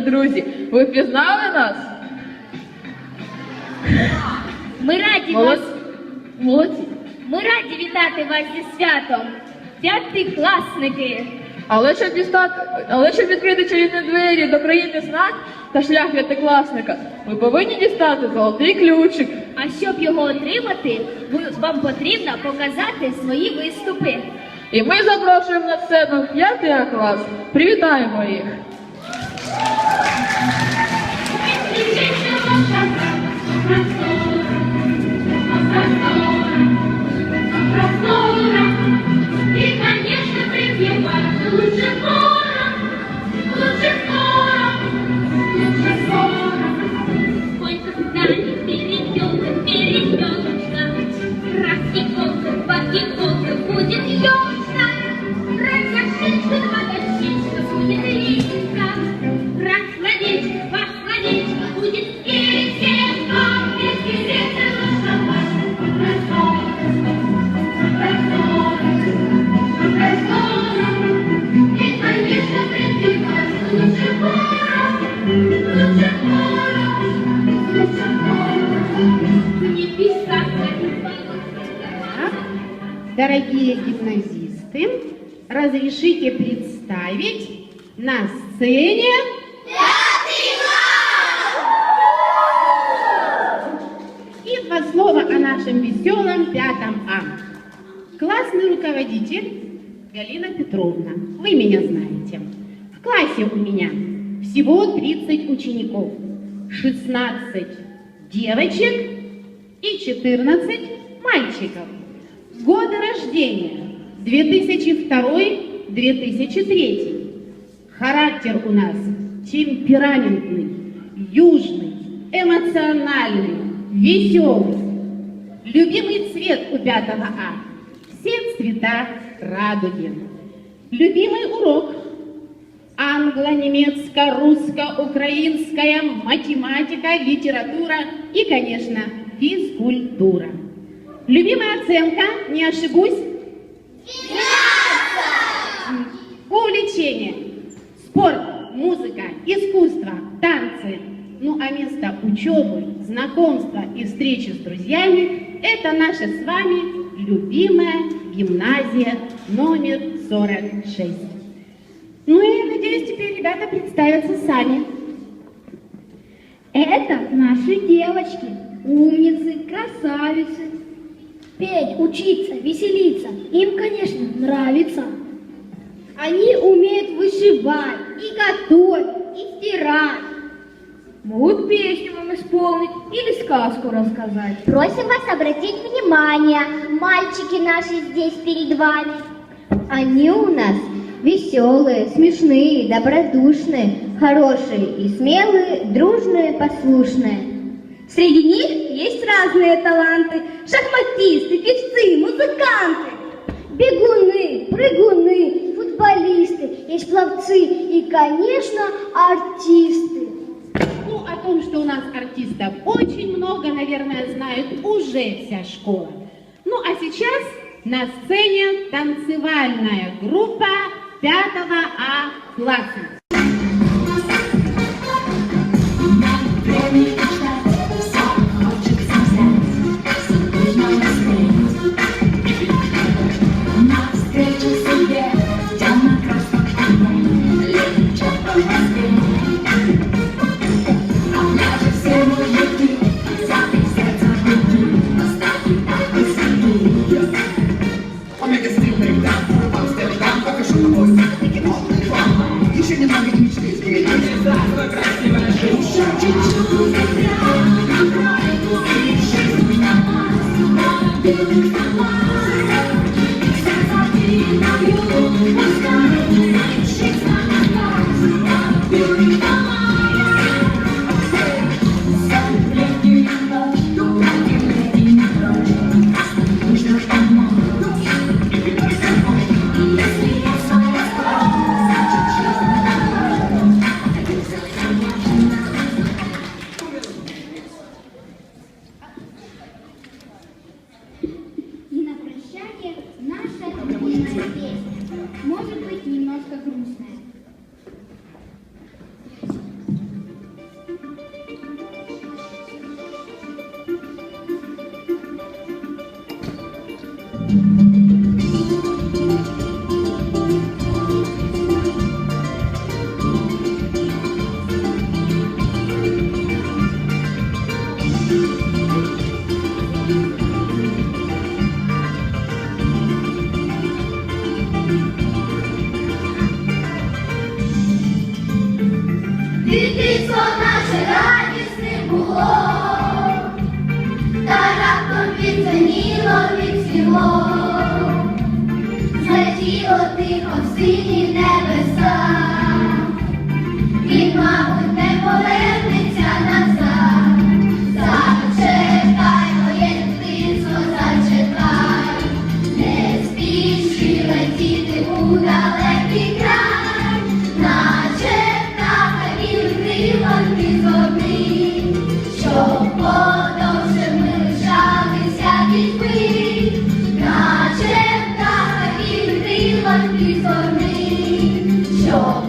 дорогі друзі! Ви впізнали нас? Ми раді вас, Молодці. Ми раді вітати вас зі святом. П'ятикласники. Але щоб дістати, але щоб відкрити чарівні двері до країни знань та шлях п'ятикласника, ми повинні дістати золотий ключик. А щоб його отримати, ви- вам потрібно показати свої виступи. І ми запрошуємо на сцену п'ятий клас. Привітаємо їх. Дорогие гимназисты, разрешите представить на сцене и два слова о нашем веселом пятом А. Классный руководитель Галина Петровна. Вы меня знаете. В классе у меня всего 30 учеников. 16 девочек и 14 мальчиков. Годы рождения 2002-2003. Характер у нас темпераментный, южный, эмоциональный, веселый. Любимый цвет у пятого А. Все цвета радуги. Любимый урок. Англо, немецко, русско, украинская, математика, литература и, конечно, физкультура. Любимая оценка, не ошибусь? Увлечение. Спорт, музыка, искусство, танцы. Ну а место учебы, знакомства и встречи с друзьями – это наша с вами любимая гимназия номер 46. Ну и, надеюсь, теперь ребята представятся сами. Это наши девочки, умницы, красавицы. Петь, учиться, веселиться, им, конечно, нравится. Они умеют вышивать, и готовить, и стирать. Могут песню вам исполнить или сказку рассказать. Просим вас обратить внимание, мальчики наши здесь перед вами. Они у нас веселые, смешные, добродушные, хорошие и смелые, дружные, послушные. Среди них есть разные таланты. Шахматисты, певцы, музыканты. Бегуны, прыгуны, футболисты, есть пловцы и, конечно, артисты. Ну, о том, что у нас артистов очень много, наверное, знает уже вся школа. Ну, а сейчас на сцене танцевальная группа 5 А класса. Жизнь. Еще песня. Может быть, немножко грустная. 주십시오.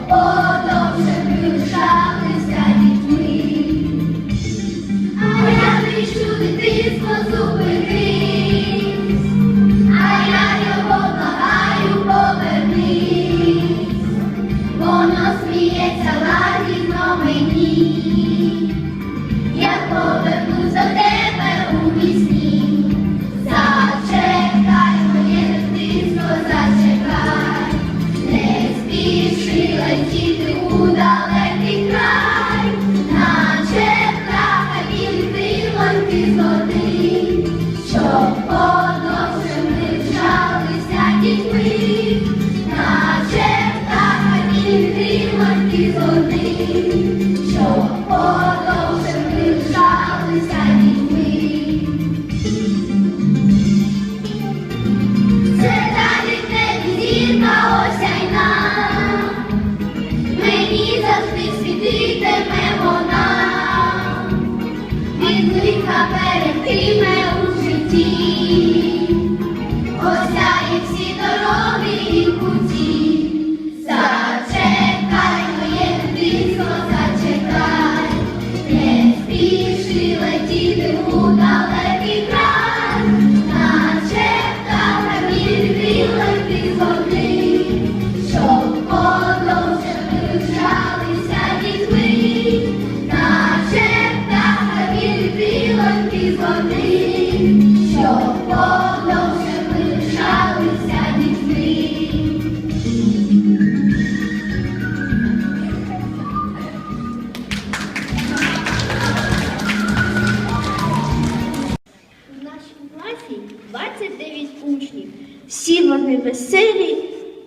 смішні, всі вони веселі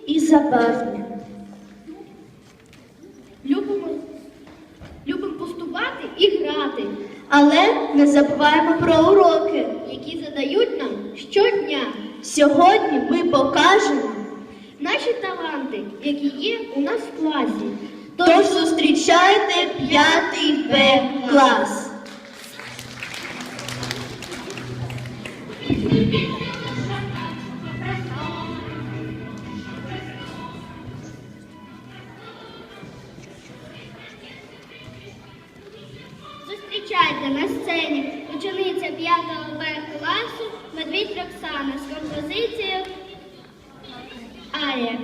і забавні. Любимо, любимо постувати і грати, але не забуваємо про уроки, які задають нам щодня. Сьогодні ми покажемо наші таланти, які є у нас в класі. Тож зустрічайте п'ятий Б клас. Thank you. зустрічайте на сцені учениця 5 Б класу Медвідь Роксана з композицією Арія.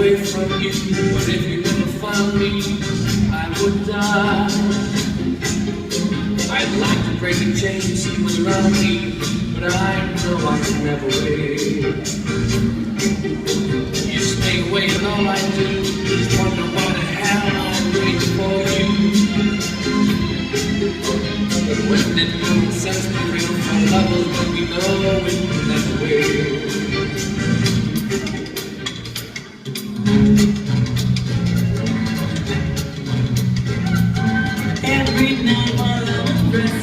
away from you. But if you never found me, I would die. I'd like to break the chains you around me, but I know I can never wait. You stay away and all I do is wonder what the hell I'm waiting for you. But when it comes, sense the real We know be can never wait.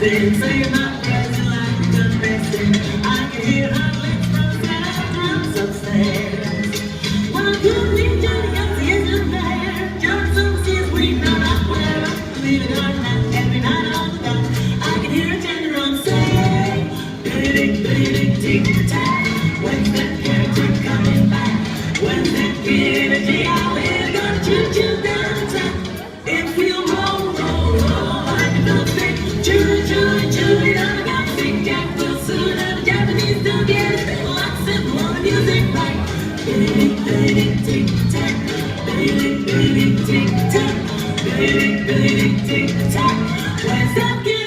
singing, singing that. baby, tick tock. Baby, baby, tick tock. What's up.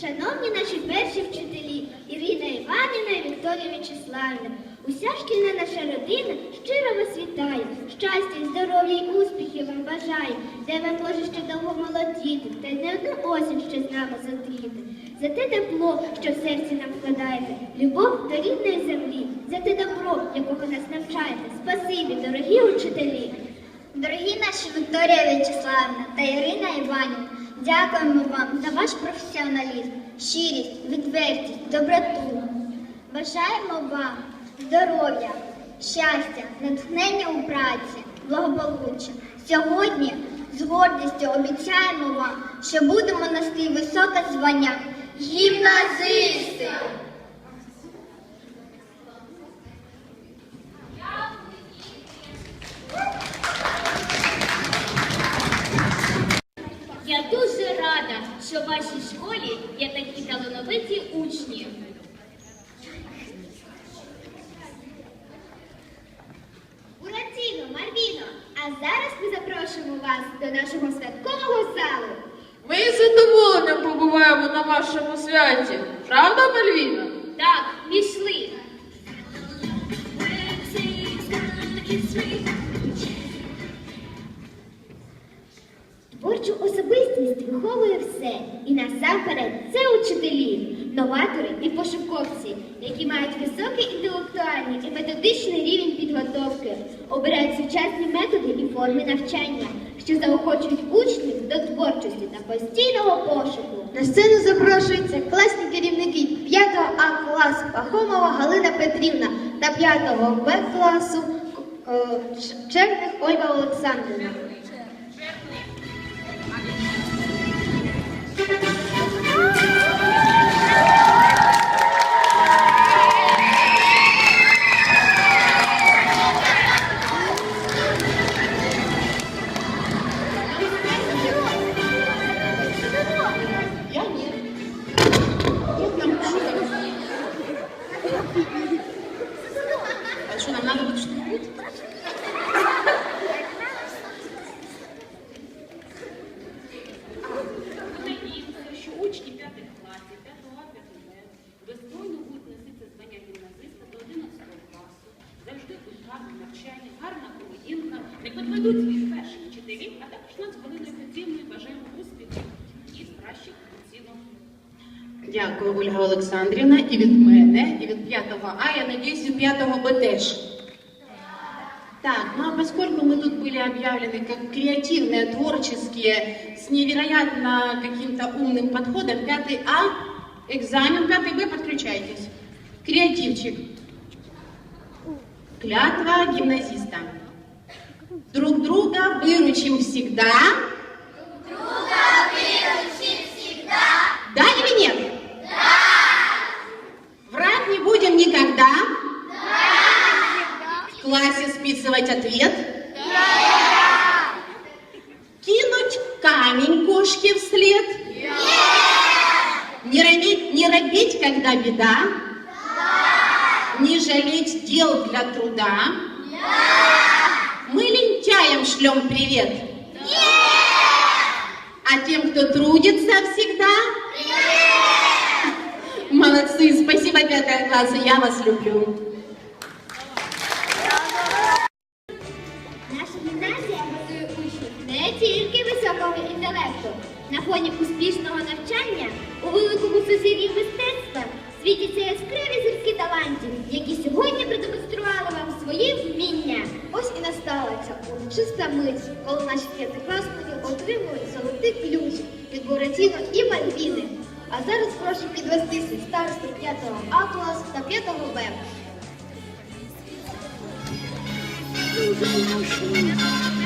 Шановні наші перші вчителі Ірина Іванівна і Вікторія Вячеславівна, уся шкільна наша родина щиро вас вітає, щастя, здоров'я і успіхів вам бажає, де ви може ще довго молодіти, та й не одну осінь ще з нами зустріти. За те тепло, що в серці нам вкладаєте, любов до рідної землі, за те добро, якого нас навчаєте. Спасибі, дорогі учителі, дорогі наші Вікторія Вячеславівна та Ірина Іванівна. Дякуємо вам за ваш професіоналізм, щирість, відвертість, доброту. Бажаємо вам здоров'я, щастя, натхнення у праці, благополуччя. Сьогодні з гордістю обіцяємо вам, що будемо нести високе звання гімназистів. Що в вашій школі є такі талановиті учні. Буратіно, Марвіно, а зараз ми запрошуємо вас до нашого святкового залу. Ми з задоволенням побуваємо на вашому святі. Правда, Мальвіна? Так, пішли. Творчу особистість виховує все. І насамперед це учителі, новатори і пошуковці, які мають високий інтелектуальний і методичний рівень підготовки, обирають сучасні методи і форми навчання, що заохочують учнів до творчості та постійного пошуку. На сцену запрошуються класні керівники 5 А класу Пахомова Галина Петрівна та 5 Б класу е, Черних Ольга Олександрівна. вчителів, а також нас хвилиною подібної бажаємо успіху і кращих оцінок. Дякую, Ольга Олександрівна. І від мене, і від 5 А, я надеюсь, від 5 Б теж. Так, ну а поскольку мы тут были объявлены как креативные, творческие, с невероятно каким-то умным подходом, 5 А, экзамен, 5 Б, подключайтесь. Креативчик. Клятва гимназиста. Друг друга выручим всегда. Да или нет? Да! Врать не будем никогда? Да! В классе списывать ответ? Да! Кинуть камень кошке вслед? Нет! Не робить, не робить, когда беда? Да! Не жалеть дел для труда? Шлем привет? А тем, кто трудится всегда? Молодцы, спасибо, пятая класса, я вас люблю. Наша гімназія готує учнів не тільки високого інтелекту. На фоні успішного навчання у великому сузір'ї мистецтва світяться яскраві зірки талантів, які сьогодні продемонстрували вам свої вміння. Ось і настала ця урочиста мить, коли наші п'ятикласники отримують золотий ключ від Буратіно і Мальвіни. А зараз прошу підвести свій старосту 5 А класу та 5 Б. Проведжаємо